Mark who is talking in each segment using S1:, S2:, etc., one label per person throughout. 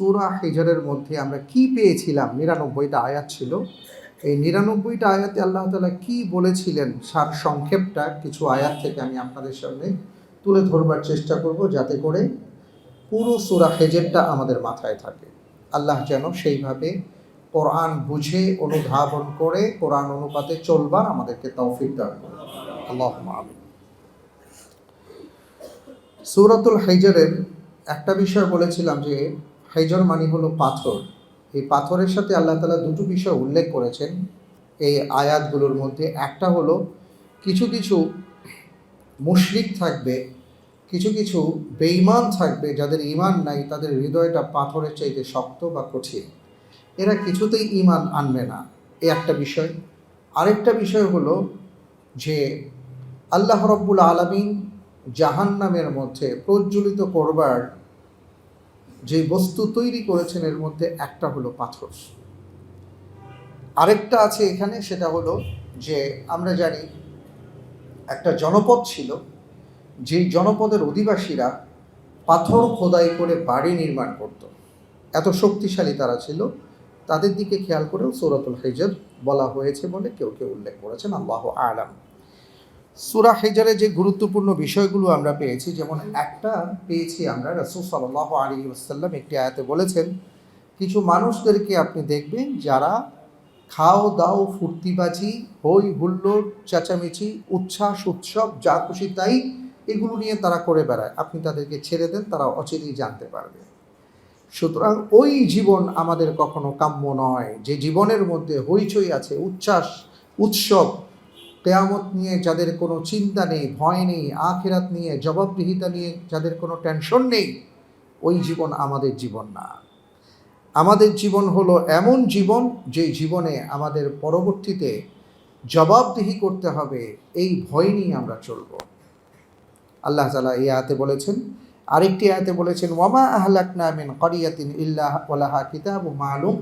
S1: সুরা হিজরের মধ্যে আমরা কি পেয়েছিলাম? নিরানব্বইটা আয়াত ছিল। এই নিরানব্বইটা আয়াতে আল্লাহ তালা কি বলেছিলেন? সার সংক্ষেপটা কিছু আয়াত থেকে আমি আপনাদের সামনে তুলে ধরবার চেষ্টা করব যাতে করে পুরো সুরা হেজেরটা আমাদের মাথায় থাকে। আল্লাহ যেন সেইভাবে কোরআন বুঝে, অনুধাবন করে, কোরআন অনুপাতে চলবার আমাদেরকে তৌফিক দান করে আল্লাহ সূরাতুল হাইজারের একটা বিষয় বলেছিলাম যে হাইজর মানে হলো পাথর। এই পাথরের সাথে আল্লাহ তালা দুটো বিষয় উল্লেখ করেছেন। এই আয়াতগুলোর মধ্যে একটা হলো, কিছু কিছু মুশরিক থাকবে, কিছু কিছু বেঈমান থাকবে যাদের ইমান নাই, তাদের হৃদয়টা পাথরের চাইতে শক্ত বা কঠিন। এরা কিছুতেই ইমান আনবে না। এ একটা বিষয়। আরেকটা বিষয় হলো যে, আল্লাহ রব্বুল আলমিন জাহান্নামের মধ্যে প্রজ্বলিত করবার যে বস্তু তৈরি করেছেন, এর মধ্যে একটা হলো পাথর। আরেকটা আছে এখানে, সেটা হলো যে আমরা জানি একটা জনপদ ছিল, যেই জনপদের অধিবাসীরা পাথর খোদাই করে বাড়ি নির্মাণ করত। এত শক্তিশালী তারা ছিল। তাদের দিকে খেয়াল করেও সৌরাতুল হেজর বলা হয়েছে বলে কেউ কেউ উল্লেখ করেছেন, আল্লাহ আলাম। সুরা হেজারে যে গুরুত্বপূর্ণ বিষয়গুলো আমরা পেয়েছি, যেমন একটা পেয়েছি আমরা, রসুল সাল্লাহ আলী আসাল্লাম একটি আয়াতে বলেছেন, কিছু মানুষদেরকে আপনি দেখবেন যারা খাও দাও ফুর্তিবাজি, হই হুল্লোড়, চেঁচামেচি, উচ্ছ্বাস, উৎসব, যা খুশি তাই এগুলো নিয়ে তারা করে বেড়ায়। আপনি তাদেরকে ছেড়ে দেন, তারা অচিরেই জানতে পারবে। সুতরাং ওই জীবন আমাদের কখনো কাম্য নয়। যে জীবনের মধ্যে হইচই আছে, উচ্ছ্বাস, উৎসব কেয়ামত নিয়ে যাদের কোনো চিন্তা নেই, ভয় নেই, আখেরাত নিয়ে, জবাবদিহিতা নিয়ে যাদের কোনো টেনশন নেই, ওই জীবন আমাদের জীবন না। আমাদের জীবন হলো এমন জীবন যে জীবনে আমাদের পরবর্তীতে জবাবদিহি করতে হবে, এই ভয় নিয়ে আমরা চলব। আল্লাহ তালা এই আয়াতে বলেছেন, আরেকটি আয়াতে বলেছেন ওয়ামা আহলাকনা মিন করিয়াতিন ইল্লাহ ওলাহা কিতাব মালুম।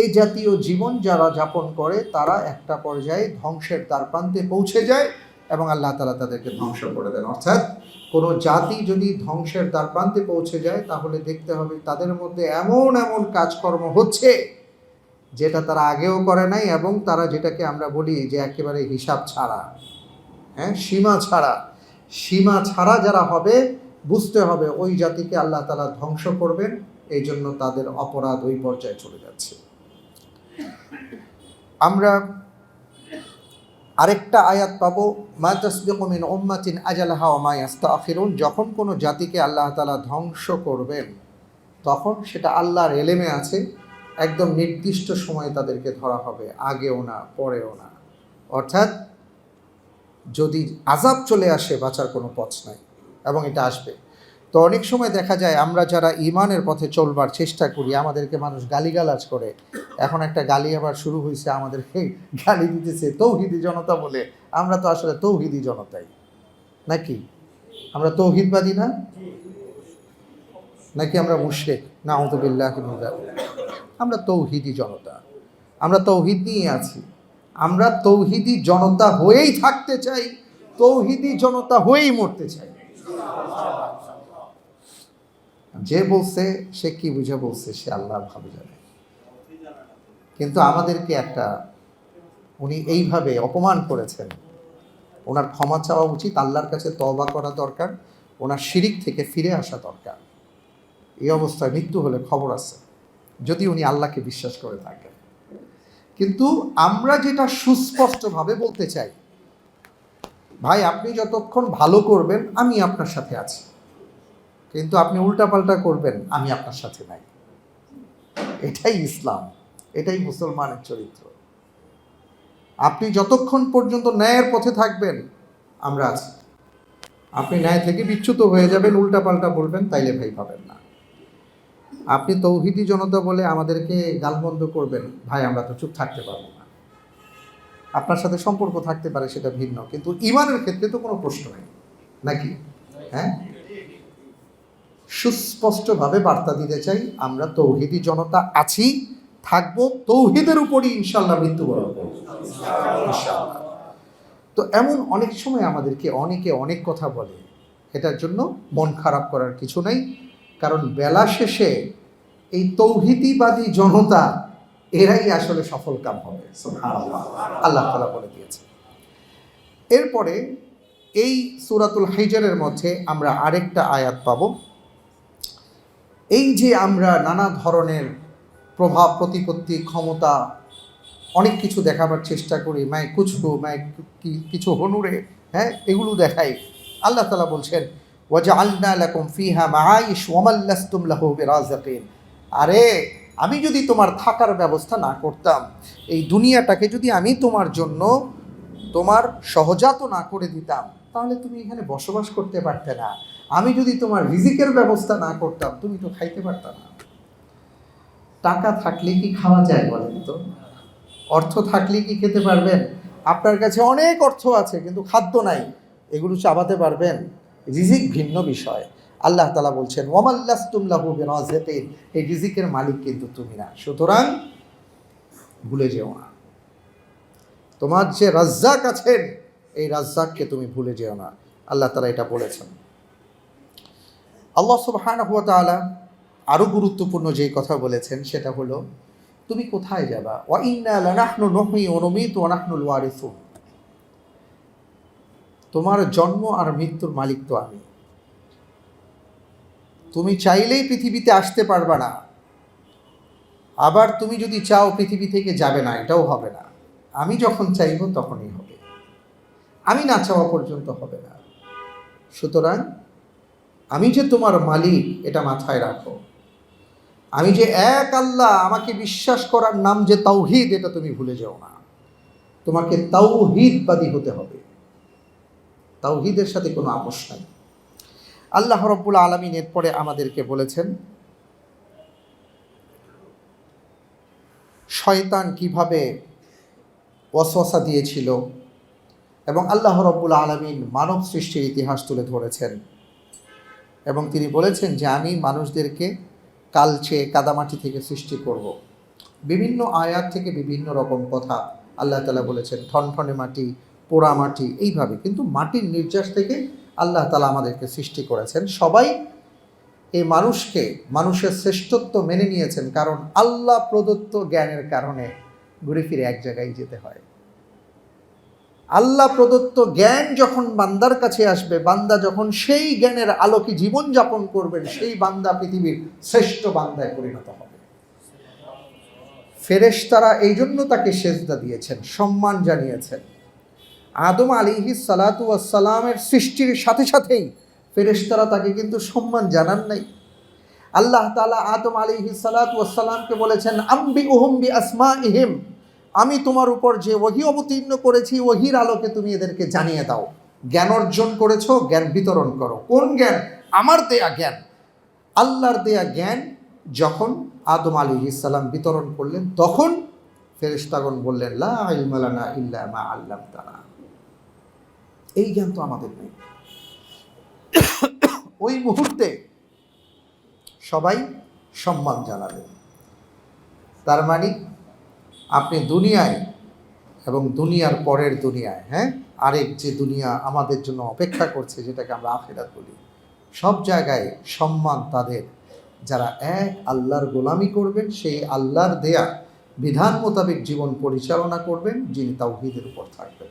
S1: এই জাতীয় জীবন যারা যাপন করে, তারা একটা পর্যায়ে ধ্বংসের দ্বার প্রান্তে পৌঁছে যায় এবং আল্লাহ তালা তাদেরকে ধ্বংস করে দেন। অর্থাৎ কোনো জাতি যদি ধ্বংসের দ্বার প্রান্তে পৌঁছে যায়, তাহলে দেখতে হবে তাদের মধ্যে এমন এমন কাজকর্ম হচ্ছে যেটা তারা আগেও করে নাই এবং তারা যেটাকে আমরা বলি যে একেবারে হিসাব ছাড়া হ্যাঁ সীমা ছাড়া। সীমা ছাড়া যারা হবে, বুঝতে হবে ওই জাতিকে আল্লাহ তালা ধ্বংস করবেন এই জন্য তাদের অপরাধ ওই পর্যায়ে চলে যাচ্ছে। আমরা আরেকটা আয়াত পাবো, মা তসবিকমিন ওম্মাতিন আজালাহা ওমা ইয়াস্তাখিরুন যখন কোনো জাতিকে আল্লাহ তালা ধ্বংস করবেন, তখন সেটা আল্লাহর এলেমে আছে, একদম নির্দিষ্ট সময়ে তাদেরকে ধরা হবে, আগেও না, পরেও না। অর্থাৎ যদি আজাব চলে আসে, বাঁচার কোনো পথ নাই, এবং এটা আসবে। তো অনেক সময় দেখা যায়, আমরা যারা ইমানের পথে চলবার চেষ্টা করি, আমাদেরকে মানুষ গালিগালাজ করে এখন একটা গালি আবার শুরু হয়েছে আমাদেরকে গালি দিতেছে, তৌহিদি জনতা বলে। আমরা তো আসলে তৌহিদি জনতাই। নাকি? আমরা তৌহিদবাদী না? নাকি আমরা মুশেক না আহমদুবিল্লাহ আমরা তৌহিদি জনতা। আমরা তৌহিদ নিয়ে আছি। আমরা তৌহিদি জনতা হয়েই থাকতে চাই। তৌহিদি জনতা হয়েই মরতে চাই। যে বলছে, সে কি বুঝে বলছে, সে আল্লাহ ভালো জানে। কিন্তু আমাদেরকে একটা, উনি এইভাবে অপমান করেছেন। ওনার ক্ষমা চাওয়া উচিত, আল্লাহর কাছে তবা করা দরকার, ওনার শিরিক থেকে ফিরে আসা দরকার। এই অবস্থায় মৃত্যু হলে খবর আছে, যদি উনি আল্লাহকে বিশ্বাস করে থাকেন। কিন্তু আমরা যেটা সুস্পষ্টভাবে বলতে চাই, ভাই, আপনি যতক্ষণ ভালো করবেন, আমি আপনার সাথে আছি। কিন্তু আপনি উল্টাপাল্টা করবেন, আমি আপনার সাথে নাই। এটাই ইসলাম। এটাই মুসলমানের চরিত্র। আপনি যতক্ষণ পর্যন্ত ন্যায়ের পথে থাকবেন, আমরা আছি। আপনি ন্যায় থেকে বিচ্যুত হয়ে যাবেন, উল্টাপাল্টা বলবেন, তাইলে ভাই পাবেন না। আপনি তৌহিদি জনতা বলে আমাদেরকে গালবন্ধ করবেন, ভাই, আমরা তো চুপ থাকতে পারব না। আপনার সাথে সম্পর্ক থাকতে পারে, সেটা ভিন্ন, কিন্তু ইমানের ক্ষেত্রে তো কোনো প্রশ্ন নেই। নাকি? হ্যাঁ? সুস্পষ্টভাবে বার্তা দিতে চাই, আমরা তৌহিদি জনতা আছি থাকব, তৌহিদের উপরই ইনশাল্লাহ মৃত্যুবরণ করব। তো এমন অনেক সময় আমাদেরকে অনেকে অনেক কথা বলে, এটার জন্য মন খারাপ করার কিছু নাই, কারণ বেলা শেষে এই তৌহিদিবাদী জনতা, এরাই আসলে সফল কাম হবে। আল্লাহ তালা বলে দিয়েছে এরপরে এই সুরাতুল হাইজারের মধ্যে আমরা আরেকটা আয়াত পাব এই যে আমরা নানা ধরনের প্রভাব, প্রতিপত্তি, ক্ষমতা, অনেক কিছু দেখাবার চেষ্টা করি। মায় কুচকু, মায় কিছু হনুরে হ্যাঁ এগুলো দেখাই। আল্লাহ তালা বলছেন ওয়াজা আল্লাহ লাকুম ফিহা মাআইশ ওয়ামাল্লাস্তুম লাহু বিরাযাকিন। আরে, আমি যদি তোমার থাকার ব্যবস্থা না করতাম, এই দুনিয়াটাকে যদি আমি তোমার জন্য, তোমার সহজাত না করে দিতাম, তাহলে তুমি এখানে বসবাস করতে পারতে না। আমি যদি তোমার রিজিকের ব্যবস্থা না করতাম, তুমি তো খাইতে পারতা না। টাকা থাকলে কি খাওয়া যায় বলেন তো? অর্থ থাকলে কি খেতে পারবেন? আপনার কাছে অনেক অর্থ আছে, কিন্তু খাদ্য নাই, এগুলো চাবাতে পারবেন? রিজিক ভিন্ন বিষয়। আল্লাহ তালা বলছেন বিরাজিকিন। এই রিজিকের মালিক কিন্তু তুমি না। সুতরাং ভুলে যেও না। তোমার যে রাজ্জাক আছেন, এই রাজ্জাককে তুমি ভুলে যেও না। আল্লাহ তালা এটা বলেছেন। আল্লাহ তাআলা আরও গুরুত্বপূর্ণ যেই কথা বলেছেন সেটা হলো, তুমি কোথায় যাবা? তোমার জন্ম আর মৃত্যুর মালিক তো আমি। তুমি চাইলেই পৃথিবীতে আসতে পারবা না। আবার তুমি যদি চাও পৃথিবী থেকে যাবে না, এটাও হবে না। আমি যখন চাইব তখনই হবে। আমি না চাওয়া পর্যন্ত হবে না। সুতরাং আমি যে তোমার মালিক, এটা মাথায় রাখো। আমি যে এক আল্লাহ, আমাকে বিশ্বাস করার নাম যে তাওহিদ, এটা তুমি ভুলে যাও না। তোমাকে তাওহিদবাদী হতে হবে। তাওহিদের সাথে কোনো আপোষ নাই। আল্লাহ রব্বুল আলমিন এরপরে আমাদেরকে বলেছেন, শয়তান কীভাবে ওয়াসওয়াসা দিয়েছিল এবং আল্লাহ রব্বুল আলমিন মানব সৃষ্টির ইতিহাস তুলে ধরেছেন। এবং তিনি বলেছেন যে, আমি মানুষদেরকে কালচে কাদামাটি থেকে সৃষ্টি করব। বিভিন্ন আয়াত থেকে বিভিন্ন রকম কথা আল্লাহ তালা বলেছেন, ঠনঠনে মাটি, পোড়া মাটি, এইভাবে। কিন্তু মাটির নির্যাস থেকে আল্লাহ তালা আমাদেরকে সৃষ্টি করেছেন। সবাই এই মানুষকে, মানুষের শ্রেষ্ঠত্ব মেনে নিয়েছেন কারণ আল্লাহ প্রদত্ত জ্ঞানের কারণে ঘুরে ফিরে এক জায়গায় যেতে হয়। আল্লাহ প্রদত্ত জ্ঞান যখন বান্দার কাছে আসবে, বান্দা যখন সেই জ্ঞানের আলোকে জীবনযাপন করবেন সেই বান্দা পৃথিবীর শ্রেষ্ঠ বান্দায় পরিণত হবে। ফেরেশতারা এই জন্য তাকে সেজদা দিয়েছেন, সম্মান জানিয়েছেন। আদম আলিহি সালাতু আসসালামের সৃষ্টির সাথে সাথেই ফেরেশতারা তাকে কিন্তু সম্মান জানান নাই। আল্লাহ তালা আদম আলিহি সালাতু আসসালামকে বলেছেন আম্বি উহম্বি আসমা ইহিম আমি তোমার উপর যে ওহি অবতীর্ণ করেছি, ওহির আলোকে তুমি এদেরকে জানিয়ে দাও। জ্ঞান অর্জন করেছ, জ্ঞান বিতরণ করো। কোন জ্ঞান? আমার দেয়া জ্ঞান। আল্লাহর দেয়া জ্ঞান যখন আদম আলী ইসাল্লাম বিতরণ করলেন, তখন ফেরেশতাগণ বললেন, লা ইল্লা মা আল্লাম তারা এই জ্ঞান তো আমাদের নেই। ওই মুহূর্তে সবাই সম্মান জানালেন। তার মানে আপনি দুনিয়ায় এবং দুনিয়ার পরের দুনিয়ায় হ্যাঁ? আরেক যে দুনিয়া আমাদের জন্য অপেক্ষা করছে, যেটাকে আমরা আখেরাত বলি। সব জায়গায় সম্মান তাদের। যারা এক আল্লাহর গোলামি করবেন, সেই আল্লাহর দেয়া বিধান মোতাবেক জীবন পরিচালনা করবেন, যিনি তাওহিদের উপর থাকবেন।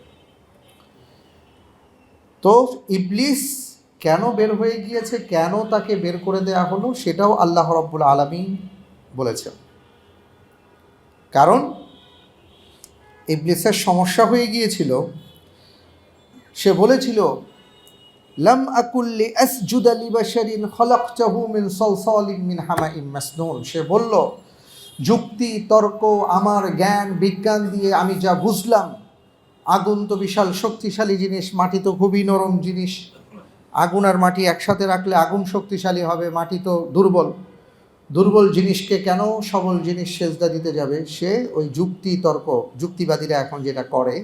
S1: তো ইবলিস কেন বের হয়ে গিয়েছে, কেন তাকে বের করে দেয়া হলো, সেটাও আল্লাহ রব্বুল আলমিন বলেছেন। কারণ ইবলিসের সমস্যা হয়ে গিয়েছিল। সে বলেছিল, লাম আকুল্লি আসজুদা লিবাশারিন খলাকতাহু মিন সলসলিন মিন হামাইম মাসনুন। সে বলল, যুক্তি, তর্ক, আমার জ্ঞান, বিজ্ঞান দিয়ে আমি যা বুঝলাম, আগুন তো বিশাল শক্তিশালী জিনিস, মাটি তো খুবই নরম জিনিস। আগুন আর মাটি একসাথে রাখলে আগুন শক্তিশালী হবে, মাটি তো দুর্বল। দুর্বল জিনিসকে কেন সবল জিনিস সেজদা দিতে যাবে? সে ওই যুক্তি তর্ক যুক্তিবাদীরা এখন যেটা করে,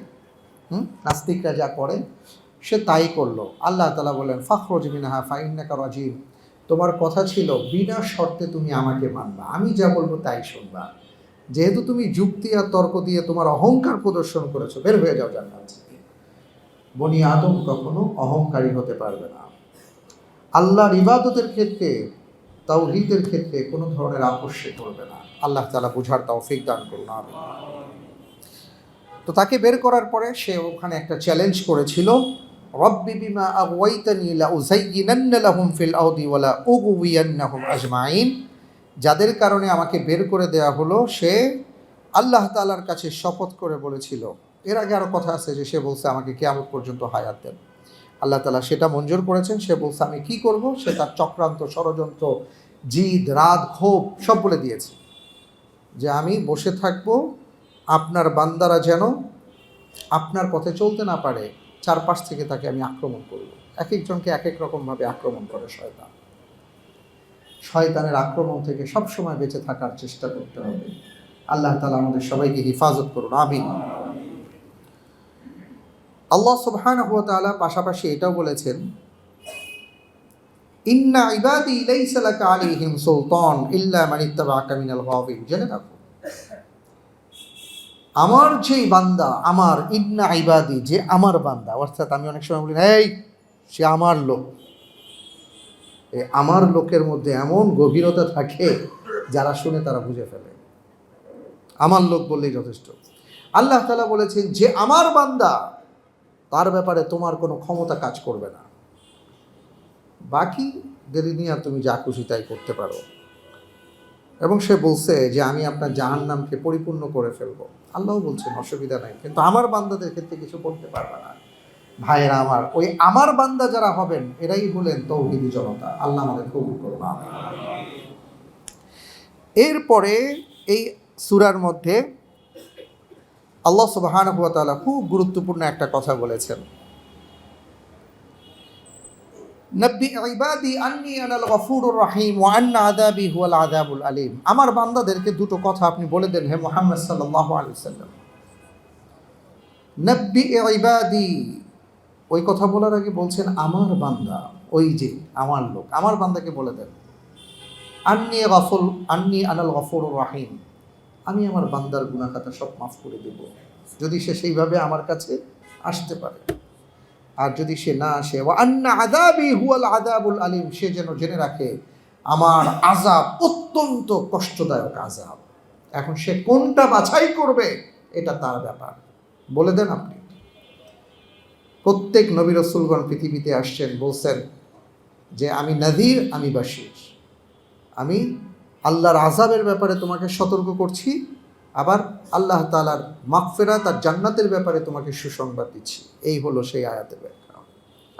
S1: হুম? নাস্তিকরা যা করে, সে তাই করল। আল্লাহ তালা বললেন, ফখরজ মিনাহা ফাইন্নাকা রাজিম তোমার কথা ছিল, বিনা শর্তে তুমি আমাকে মানবা। আমি যা বলব তাই শুনবা। যেহেতু তুমি যুক্তি আর তর্ক দিয়ে তোমার অহংকার প্রদর্শন করেছ, বের হয়ে যাও জান্নাত বনি আদম কখনো অহংকারী হতে পারবে না। আল্লাহর ইবাদতের ক্ষেত্রে তাওহীদের ক্ষেত্রে কোনো ধরনের আপোষে করবে না। আল্লাহ তালা বুঝার তৌফিক দান করুন আমি তো তাকে বের করার পরে সে ওখানে একটা চ্যালেঞ্জ করেছিল। রব্বি বিমা আগওয়াইতানি লা উযায়্যিনান্না লাহুম ফিল আরদি ওয়া লা আজমাইন। যাদের কারণে আমাকে বের করে দেয়া হলো, সে আল্লাহ তালার কাছে শপথ করে বলেছিল। এর আগে আরও কথা আছে যে সে বলছে, আমাকে কিয়ামত পর্যন্ত হায়াত দেন। আল্লাহ তালা সেটা মঞ্জুর করেছেন। সে বলছে, আমি কি করব? সে তার চক্রান্ত ষড়যন্ত্র জিদ রাত ক্ষোভ সব বলে দিয়েছে যে আমি বসে থাকব, আপনার বান্দারা যেন আপনার পথে চলতে না পারে, চারপাশ থেকে তাকে আমি আক্রমণ করব। এক একজনকে এক এক রকমভাবে আক্রমণ করে শয়তান। শয়তানের আক্রমণ থেকে সবসময় বেঁচে থাকার চেষ্টা করতে হবে। আল্লাহ তালা আমাদের সবাইকে হেফাজত করুন আমি আল্লাহ তাআলা পাশাপাশি এটাও বলেছেন ইন্না ইবাদি আলাইহিম সুলতান ইল্লা মান ইত্তাবাআকা মিনাল জেনে রাখো আমার বান্দা, আমার ইন্না ইবাদি, যে আমার বান্দা, অর্থাৎ আমি অনেক সময় বলি, এই, সে আমার লোক। এই আমার লোকের মধ্যে এমন গভীরতা থাকে, যারা শুনে তারা বুঝে ফেলে। আমার লোক বললেই যথেষ্ট। আল্লাহ তালা বলেছেন, যে আমার বান্দা, তার ব্যাপারে তোমার কোনো ক্ষমতা কাজ করবে না। বাকি দেরি নিয়ে তুমি যা খুশি তাই করতে পারো। এবং সে বলছে যে, আমি আপনার জাহান নামকে পরিপূর্ণ করে ফেলব। আল্লাহ বলছেন, অসুবিধা নাই। কিন্তু আমার বান্দাদের ক্ষেত্রে কিছু করতে পারবে না। ভাইয়েরা আমার, ওই আমার বান্দা যারা হবেন, এরাই হলেন তৌহিদি জনতা। আল্লাহ আমাদের কবুল করুন। এরপরে এই সুরার মধ্যে আল্লাহ সুবহানাহু ওয়া খুব গুরুত্বপূর্ণ একটা কথা বলেছেন। নব্বি ইবাদি আন্নি আনাল গফুরুর রহিম ওয়া আন্না আযাবি হুয়াল আযাবুল আলিম। আমার বান্দাদেরকে দুটো কথা আপনি বলে দেন, হে মুহাম্মদ সাল্লাল্লাহু আলাইহি ওয়াসাল্লাম। নব্বি ইবাদি, ওই কথা বলার আগে বলছেন, আমার বান্দা, ওই যে আমার লোক, আমার বান্দাকে বলে দেন। আন্নি গফুল, আন্নি আনাল গফুরুর রহিম। আমি আমার বান্দার গুণাখাতা সব মাফ করে দেব। যদি সে সেইভাবে আমার কাছে আসতে পারে। আর যদি সে না আসে আন্না আদাবি হুয়াল আদাবুল আলিম, সে যেন জেনে রাখে, আমার আজাব অত্যন্ত কষ্টদায়ক আজাব এখন সে কোনটা বাছাই করবে, এটা তার ব্যাপার। বলে দেন আপনি। প্রত্যেক নবী রসুলগণ পৃথিবীতে আসছেন, বলছেন যে, আমি নাদির আমি বাসির আমি আল্লাহর আজাবের ব্যাপারে তোমাকে সতর্ক করছি আবার আল্লাহ তালার মাগফেরাত আর জান্নাতের ব্যাপারে তোমাকে সুসংবাদ দিচ্ছি। এই হলো সেই আয়াতের ব্যাখ্যা।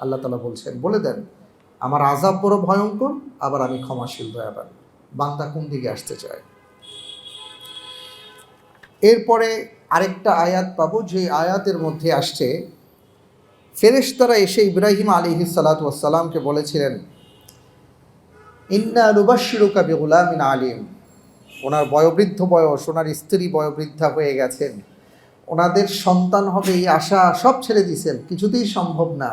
S1: আল্লাহ তালা বলছেন, বলে দেন, আমার আজাব বড় ভয়ঙ্কর, আবার আমি ক্ষমাশীল, দয়াবান। বান্দা কোন দিকে আসতে চায়? এরপরে আরেকটা আয়াত পাবো, যে আয়াতের মধ্যে আসছে, ফেরেশতারা এসে ইব্রাহিম আলী সালাতামকে বলেছিলেন, ইন্না নুবাশিরুকা বেগুলামিন আলিম। ওনার বয়োবৃদ্ধ বয়স, ওনার স্ত্রী বয়োবৃদ্ধা হয়ে গেছেন ওনাদের সন্তান হবে এই আশা সব ছেড়ে দিয়েছেন, কিছুতেই সম্ভব না।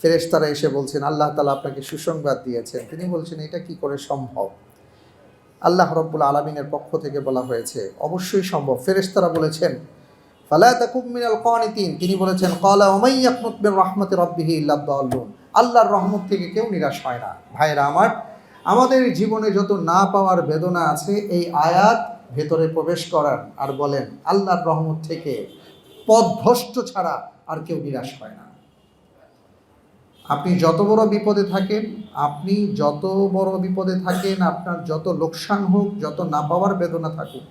S1: ফেরেশতারা এসে বলছেন, আল্লাহ তালা আপনাকে সুসংবাদ দিয়েছেন। তিনি বলছেন, এটা কি করে সম্ভব? আল্লাহ রব্বুল আলমিনের পক্ষ থেকে বলা হয়েছে, অবশ্যই সম্ভব। ফেরেশতারা বলেছেন, ফালা তিনি বলেছেন, ক্বালা ওমাই ইয়াকনুত ইল্লা আল্লাহর রহমত থেকে কেউ নিরাশ হয় না। ভাইরা আমার আমাদের জীবনে যত না পাওয়ার বেদনা আছে, এই আয়াত ভেতরে প্রবেশ করার আর বলেন, আল্লাহর রহমত থেকে পথভ্রষ্ট ছাড়া আর কেউ নিরাশ হয় না। আপনি যত বড় বিপদে থাকেন, আপনি যত বড় বিপদে থাকেন, আপনার যত লোকসান হোক, যত না পাওয়ার বেদনা থাকুক,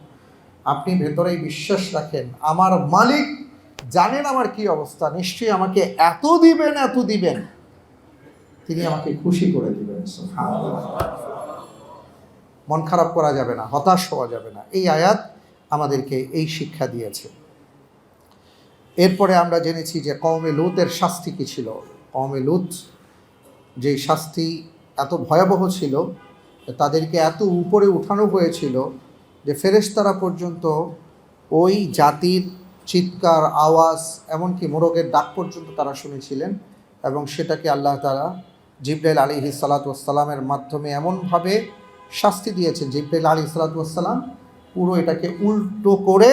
S1: আপনি ভেতরেই বিশ্বাস রাখেন, আমার মালিক জানেন আমার কি অবস্থা, নিশ্চয়ই আমাকে এত দিবেন এত দিবেন। তিনি আমাকে খুশি করে দিবেন মন খারাপ করা যাবে না, হতাশ হওয়া যাবে না। এই আয়াত আমাদেরকে এই শিক্ষা দিয়েছে। এরপরে আমরা জেনেছি যে কওমে লুতের শাস্তি কী ছিল? কওমে লুত যেই শাস্তি এত ভয়াবহ ছিল, তাদেরকে এত উপরে উঠানো হয়েছিল যে ফেরেশতারা পর্যন্ত ওই জাতির চিৎকার, আওয়াজ, এমনকি মোরগের ডাক পর্যন্ত তারা শুনেছিলেন এবং সেটাকে আল্লাহ তারা জিব্রাইল আলী সালাতামের মাধ্যমে এমনভাবে শাস্তি দিয়েছেন। জিব্রাইল আলী সালাতাম পুরো এটাকে উল্টো করে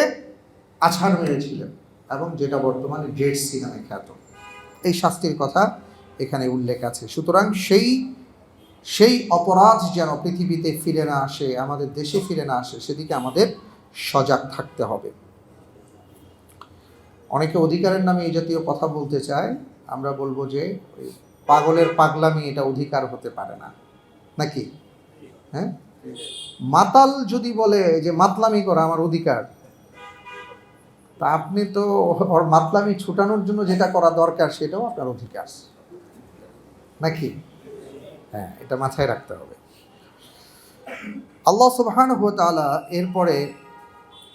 S1: আছাড় মেরেছিলেন এবং যেটা বর্তমানে জেড সি নামে খ্যাত। এই শাস্তির কথা এখানে উল্লেখ আছে। সুতরাং সেই সেই অপরাধ যেন পৃথিবীতে ফিরে না আসে, আমাদের দেশে ফিরে না আসে, সেদিকে আমাদের সজাগ থাকতে হবে। অনেকে অধিকারের নামে এই জাতীয় কথা বলতে চায়। আমরা বলব যে পাগলের পাগলামি এটা অধিকার হতে পারে না। নাকি? হ্যাঁ? মাতাল যদি বলে যে মাতলামি করা আমার অধিকার, তা আপনি তো ওর মাতলামি ছুটানোর জন্য যেটা করা দরকার সেটাও আপনার অধিকার। নাকি? হ্যাঁ এটা মাথায় রাখতে হবে। আল্লাহ সুবহান তাআলা এরপরে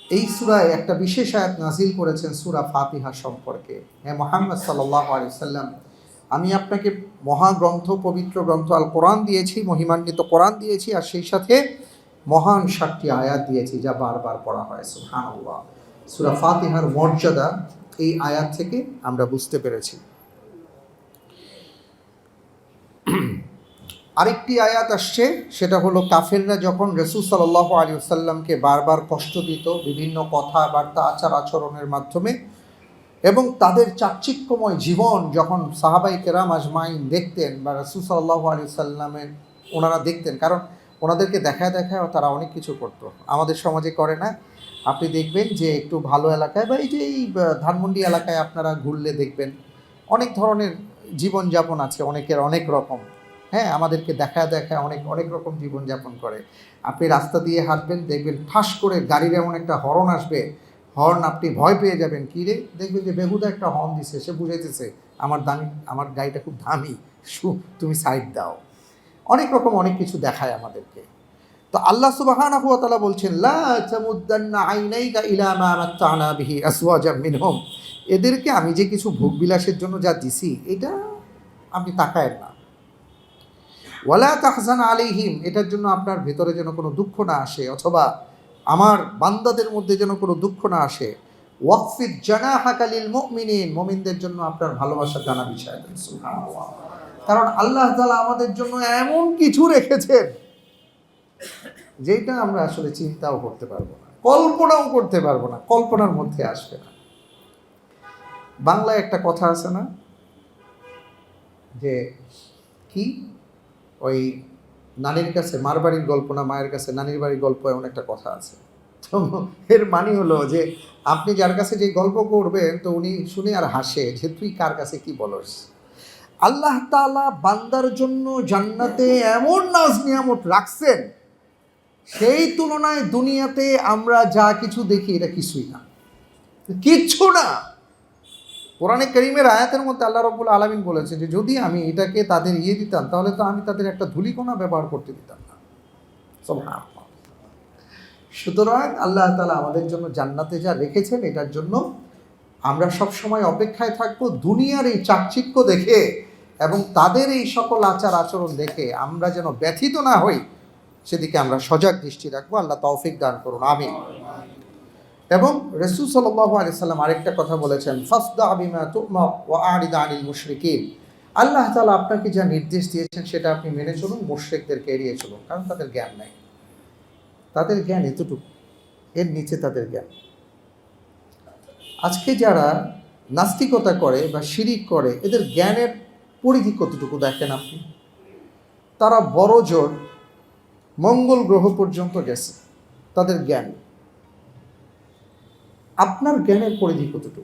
S1: এই সুরায় একটা বিশেষ আয়াত নাজিল করেছেন সুরা ফাতিহা সম্পর্কে। হ্যাঁ মোহাম্মদ সাল্লাহ আলি সাল্লাম আমি আপনাকে মহাগ্রন্থ, পবিত্র গ্রন্থ আল কোরআন দিয়েছি, মহিমান্বিত কোরআন দিয়েছি, আর সেই সাথে মহান সাতটি আয়াত দিয়েছি যা বারবার পড়া হয় সুহান সুরা ফাতিহার মর্যাদা, এই আয়াত থেকে আমরা বুঝতে পেরেছি। আরেকটি আয়াত আসছে, সেটা হলো, কাফেররা যখন রসুল সাল্লাহ আলী সাল্লামকে বারবার কষ্ট দিত, বিভিন্ন কথাবার্তা আচার আচরণের মাধ্যমে এবং তাদের চাকচিক্যময় জীবন যখন সাহাবাই কেরাম আজমাইন দেখতেন বা রসুল সাল্লাহ আলী সাল্লামের ওনারা দেখতেন, কারণ ওনাদেরকে দেখায় দেখায় তারা অনেক কিছু করতো। আমাদের সমাজে করে না। আপনি দেখবেন যে একটু ভালো এলাকায় বা এই যে এই ধানমন্ডি এলাকায় আপনারা ঘুরলে দেখবেন অনেক ধরনের জীবনযাপন আছে, অনেকের অনেক রকম। হ্যাঁ আমাদেরকে দেখা দেখায় অনেক অনেক রকম জীবনযাপন করে। আপনি রাস্তা দিয়ে হাঁটবেন, দেখবেন ঠাস করে গাড়ির এমন একটা হর্ন আসবে হর্ন আপনি ভয় পেয়ে যাবেন, কী রে? দেখবেন যে বেহুদা একটা হর্ন দিছে, সে বুঝাইতেছে, আমার দামি, আমার গাড়িটা খুব দামি, শু, তুমি সাইড দাও। অনেক রকম অনেক কিছু দেখায় আমাদেরকে। তো আল্লাহ সুবাহানাহু ওয়া তাআলা বলছেন মিনহুম। এদেরকে আমি যে কিছু ভোগ বিলাসের জন্য যা দিছি, এটা আপনি তাকায়েন না। ওয়ালা তাহজান আলিহিম এটার জন্য আপনার ভেতরে যেন কোনো দুঃখ না আসে, অথবা আমার বান্দাদের মধ্যে যেন কোনো দুঃখ না আসে। ওয়াকফিদ জানা হাকালিল মুমিনিন, মুমিনদের জন্য আপনার ভালোবাসা জানা বিষয়। কারণ আল্লাহ তাআলা আমাদের জন্য এমন কিছু রেখেছেন, যেটা আমরা আসলে চিন্তাও করতে পারব না, কল্পনাও করতে পারব না, কল্পনার মধ্যে আসবে না। বাংলায় একটা কথা আছে না, যে কি? ওই নানির কাছে, মার বাড়ির গল্প না, মায়ের কাছে নানির বাড়ির গল্প এমন একটা কথা আছে। তো এর মানে হলো যে, আপনি যার কাছে যে গল্প করবেন, তো উনি শুনে আর হাসে যে, তুই কার কাছে কি বলস? আল্লাহ তালা বান্দার জন্য জান্নাতে এমন নাজ নিয়ামত রাখছেন, সেই তুলনায় দুনিয়াতে আমরা যা কিছু দেখি, এটা কিছুই না। কিচ্ছু না। কোরআনে করিমের আয়াতের মধ্যে আল্লাহ রব্বুল আলমিন বলেছে যে, যদি আমি এটাকে তাদের ইয়ে দিতাম, তাহলে তো আমি তাদের একটা ধুলিকোনা ব্যবহার করতে দিতাম না। সুতরাং আল্লাহ তালা আমাদের জন্য জান্নাতে যা রেখেছেন, এটার জন্য আমরা সব সময় অপেক্ষায় থাকব দুনিয়ার এই চাকচিক্য দেখে এবং তাদের এই সকল আচার আচরণ দেখে আমরা যেন ব্যথিত না হই, সেদিকে আমরা সজাগ দৃষ্টি রাখব। আল্লাহ তৌফিক দান করুন। আমি এবং রসুল সাল্লাহ আলি সাল্লাম আরেকটা কথা বলেছেন, ফাসদা আবিমা তুমা ও আরিদা আনিল মুশরিকিন। আল্লাহ তালা আপনাকে যা নির্দেশ দিয়েছেন, সেটা আপনি মেনে চলুন, মুশ্রিকদেরকে এড়িয়ে চলুন, কারণ তাদের জ্ঞান নাই। তাদের জ্ঞান এতটুকু, এর নিচে তাদের জ্ঞান। আজকে যারা নাস্তিকতা করে বা শিরিক করে, এদের জ্ঞানের পরিধি কতটুকু দেখেন আপনি? তারা বড় জোর মঙ্গল গ্রহ পর্যন্ত গেছে, তাদের জ্ঞান আপনার জ্ঞানের পরিধি কতটুকু?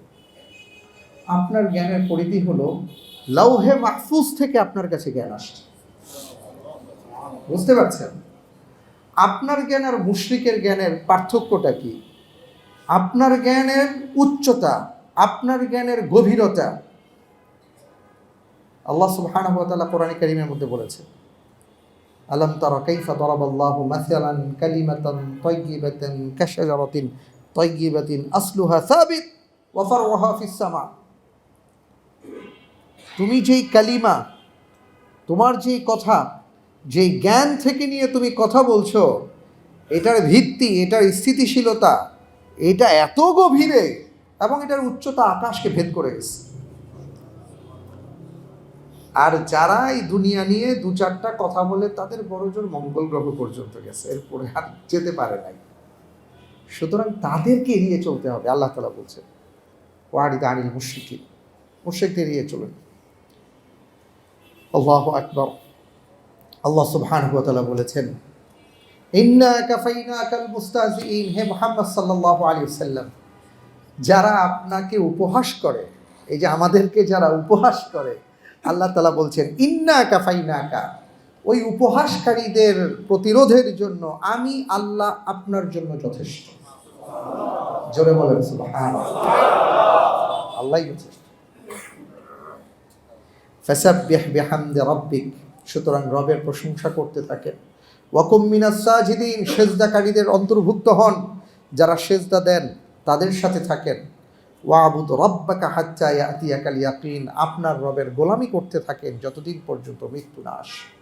S1: আপনার জ্ঞানের পরিধি হলো লৌহে মাহফুজ থেকে আপনার কাছে জ্ঞান আসছে বুঝতে পারছেন? আপনার জ্ঞান আর মুশরিকের জ্ঞানের পার্থক্যটা কি? আপনার জ্ঞানের উচ্চতা, আপনার জ্ঞানের গভীরতা। আল্লাহ সুবহানাহু ওয়া কোরআন কারীমের মধ্যে বলেছে, আলম তারা কাইফা দরাবাল্লাহু মাসালান কালিমাতান তাইয়িবাতান কাশাজারাতিন তুমি যেই কালিমা, তোমার যেই কথা, যেই জ্ঞান থেকে নিয়ে তুমি কথা বলছো, এটার ভিত্তি, এটার স্থিতিশীলতা, এটা এত গভীরে এবং এটার উচ্চতা আকাশকে ভেদ করে গেছে। আর যারা এই দুনিয়া নিয়ে দু চারটা কথা বলে, তাদের বড়জোর মঙ্গল গ্রহ পর্যন্ত গেছে। এরপরে আর যেতে পারে নাই। সুতরাং তাদেরকে এড়িয়ে চলতে হবে, আল্লাহ তালা বলছে, ওয়ারিদ আনিল মুশিকি মুশিকদের এড়িয়ে চলুন। আল্লাহ আকবর। আল্লাহ সুবহানাহু ওয়া বলেছেন, ইন্না কাফাইনা কাফাইনাকাল মুস্তাজিইন হে মুহাম্মদ সাল্লাল্লাহু আলাইহি ওয়াসাল্লাম, যারা আপনাকে উপহাস করে, এই যে আমাদেরকে যারা উপহাস করে, আল্লাহ তাআলা বলছেন, ইন্না কাফাইনাকা ওই উপহাসকারীদের প্রতিরোধের জন্য আমি আল্লাহ আপনার জন্য যথেষ্ট। জোরে বলেন আল্লাহই যথেষ্ট। ফাসাব্বিহ বিহামদি রাব্বিক, সুতরাং রবের প্রশংসা করতে থাকেন। ওয়াকুম মিনাস সাজিদিন, সেজদাকারীদের অন্তর্ভুক্ত হন। যারা সেজদা দেন, তাদের সাথে থাকেন। ওয়াবুদ রব্বাকা হাচ্চা ইয়াতিয়াকাল ইয়াকিন, আপনার রবের গোলামি করতে থাকেন যতদিন পর্যন্ত মৃত্যু না আসে।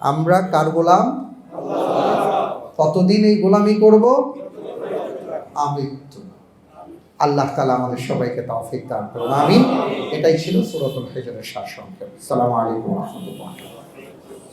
S1: আমরা কার গোলাম? কতদিন এই গোলামি করব? আমৃত্যু আল্লাহ তালা আমাদের সবাইকে তৌফিক দান করুন। আমি এটাই ছিল সুরতুল হেজরের সার সংক্ষেপ সালাম আলাইকুম রহমতুল্লাহ।